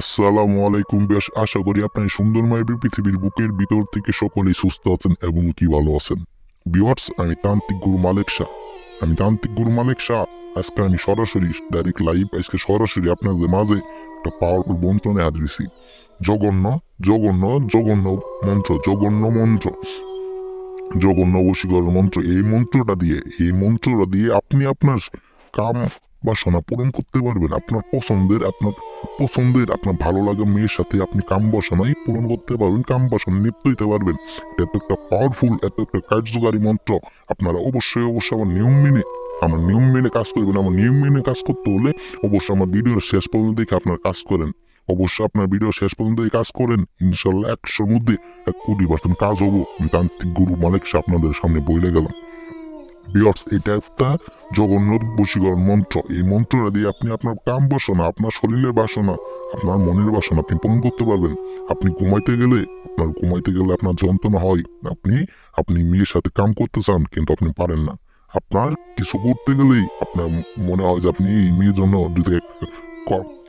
আসসালামু আলাইকুম বেশ, আশা করি আপনি সুন্দরময় পৃথিবীর বুকের ভিতর থেকে সকলেই সুস্থ আছেন এবং কি ভালো আছেন। বিওয়ার্স আমি তান্ত্রিক গুরু মালিক শাহ। আমি তান্ত্রিক গুরু মালিক শাহ। আজকে আমি সরাসরি ডাইরেক্ট লাইভ আজকে সরাসরি আপনাদের মাঝে একটা পাওয়ারফুল মন্ত্র নিয়ে হাজির হয়েছি। জঘন্য জঘন্য জঘন্য মন্ত্র জঘন্য মন্ত্র। জঘন্য বশীকরণ মন্ত্র, এই মন্ত্রটা দিয়ে, এই মন্ত্রটা দিয়ে আপনি আপনার কাম বাসনা পূরণ করতে পারবেন। আপনার পছন্দের আপনার পছন্দের, আপনার ভালো লাগা মেয়ের সাথে আপনি কাম বাসনাই পূরণ করতে পারবেন, কাম বাসনা লিপ্ত হইতে পারবেন। এত একটা পাওয়ারফুল এত একটা কার্যকারী মন্ত্র আপনারা অবশ্যই অবশ্যই আমার নিয়ম মেনে, আমার নিয়ম মেনে কাজ করবেন। আমার নিয়ম মেনে কাজ করতে হলে অবশ্যই আমার ভিডিওর শেষ পর্যন্ত দেখে আপনার কাজ করেন। অবশ্যই আপনার ভিডিও শেষ পর্যন্ত এই কাজ করেন। ইনশাল্লাহ একশোর মধ্যে এক কোটি পার্সেন্ট কাজ হব। আমি তান্ত্রিক গুরু মালিক আপনাদের সামনে বইলে গেলাম। বিয়ার্স এটা একটা জঘন্য বশীকরণ মন্ত্র। এই মন্ত্রটা দিয়ে আপনি আপনার কাম বাসনা, আপনার শরীরের বাসনা, আপনার মনের বাসনা আপনি পূরণ করতে পারবেন। আপনি ঘুমাইতে গেলে, আপনার ঘুমাইতে গেলে আপনার যন্ত্রণা হয়। আপনি আপনি মেয়ের সাথে কাম করতে চান, কিন্তু আপনি পারেন না। আপনার কিছু করতে গেলেই আপনার মনে হয় যে আপনি এই মেয়ের জন্য যদি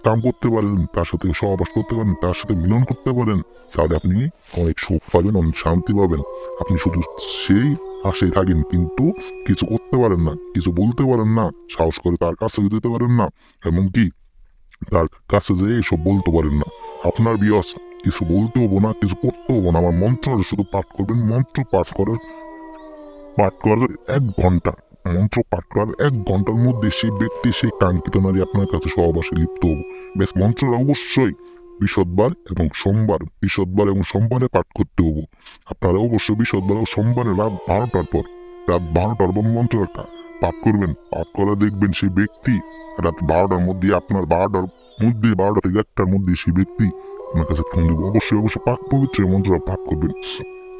কাম করতে পারেন, তার সাথে সহবাস করতে পারেন, তার সাথে মিলন করতে পারেন, তাহলে আপনি অনেক সুখ পাবেন, অনেক শান্তি পাবেন। আপনি শুধু সেই আশায় থাকেন কিন্তু কিছু করতে পারেন না, কিছু বলতে পারেন না, সাহস করে তার কাছে যেতে পারেন না, এমনকি তার কাছে যেয়ে এসব বলতে পারেন না। আপনার বিয়স, কিছু বলতে হব না, কিছু করতে হব না, আমার মন্ত্র শুধু পাঠ করবেন, মন্ত্র পাঠ করার পাঠ করার এক ঘণ্টা, মন্ত্র পাঠ করার এক ঘণ্টার মধ্যে সেই ব্যক্তি, সেই কাঙ্ক্ষিত নারী আপনার কাছে সহবাসে লিপ্ত হব। বেশ মন্ত্রটা অবশ্যই বিশদবার এবং সোমবার বিশদবার এবং সোমবারে পাঠ করতে হব। আপনারা অবশ্যই বিশদবার ও সোমবারে রাত বারোটার পর, রাত বারোটার পর মন্ত্রটা পাঠ করবেন। পাঠ করে দেখবেন সেই ব্যক্তি, রাত বারোটার মধ্যে আপনার বারোটার মধ্যে, বারোটা থেকে একটার মধ্যে সেই ব্যক্তি আপনার কাছে ফোন দেবো। অবশ্যই অবশ্যই পাঠ পবিত্র এই মন্ত্রটা পাঠ করবেন।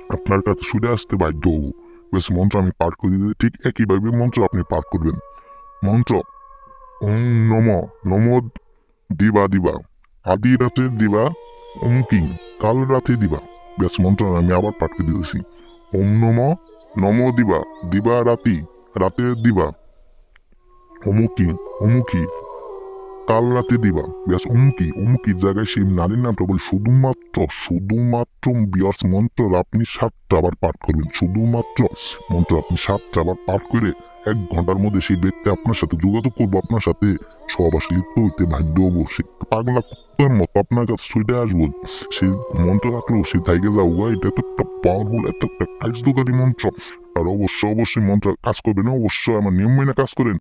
আপনার কাছে ছুটে আসতে বাধ্য হব। বেশ, মন্ত্র আমি পাঠ করে দিতে ঠিক একইভাবে মন্ত্র আপনি পাঠ করবেন। মন্ত্র, ওম নম নম দিবা দিবা। আদি রাতে দিবা ওম কিং? কাল রাতে দিবা। ব্যাস মন্ত্র আমি আবার পাঠ করে দিতেছি। ওম নম নম দিবা দিবা রাতি, রাতে দিবা। অমুকি অমুকি, কাল রাতে দিবা। ব্যাস, অমুকি অমুকি জায়গায় সেই নারীর নামটা বলে, শুধুমাত্র শুধুমাত্র বিয়ার্স মন্ত্র আপনি সাতটা আবার পাঠ করবেন। শুধুমাত্র মন্ত্র আপনি সাতটা আবার পাঠ করে এক ঘণ্টার মধ্যে সেই ব্যক্তি আপনার সাথে যোগাযোগ করব, আপনার সাথে। সবাস লিপ্ত হইতে ভাগ্য সে পাগলা কুত্তার মতো আপনার কাছে ছুটে আসব। সে মন্ত্র রাখলেও সে থাইকে যাব এটা তো একটা পাওয়ারফুল একটা কার্যকারী মন্ত্র। আর অবশ্যই অবশ্যই মন্ত্র কাজ করবে না অবশ্যই আমার নিয়ম মেনে কাজ করেন।